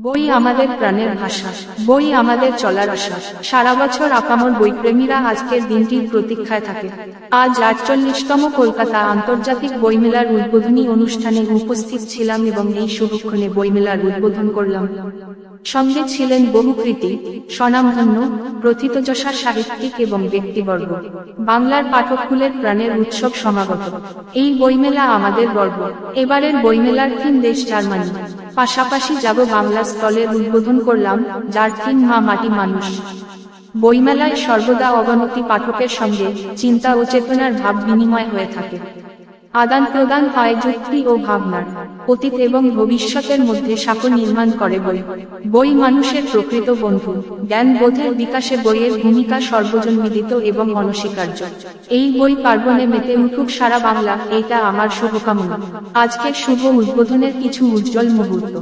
বই আমাদের প্রাণের ভাষা, বই আমাদের চলার আশা সারা বছর আপামর বইপ্রেমীরা আজকের দিনটির প্রতীক্ষায় থাকে। আজ আটচল্লিশতম কলকাতা আন্তর্জাতিক বইমেলার উদ্বোধনী অনুষ্ঠানে উপস্থিত ছিলাম এবং এই শুভক্ষণে বইমেলার উদ্বোধন করলাম। সঙ্গে ছিলেন বহু কৃতি, স্বনামধন্য প্রথিতযশা সাহিত্যিক এবং ব্যক্তিবর্গ। বাংলার পাঠককুলের প্রাণের উৎসব সমাগত। এই বইমেলা আমাদের গর্ব। এবারের বইমেলার থিম দেশ জার্মানি। পাশাপাশি যাব বাংলা স্থলের উদ্বোধন করলাম যার থিম মা মাটি মানুষ। বইমেলায় সর্বদা অবনতি পাঠকের সঙ্গে চিন্তা ও চেতনার ভাব বিনিময় হয়ে থাকে। আদান প্রদান হয় যুক্তি ও ভাবনার অতীত এবং ভবিষ্যতের মধ্যে সাঁকো নির্মাণ করে বই। বই মানুষের প্রকৃত বন্ধু, জ্ঞান বোধের বিকাশে বইয়ের ভূমিকা সর্বজনবিদিত এবং অনস্বীকার্য। এই বই পার্বণে মেতে উঠুক সারা বাংলা, এটা আমার শুভকামনা। আজকের শুভ উদ্বোধনের কিছু উজ্জ্বল মুহূর্ত।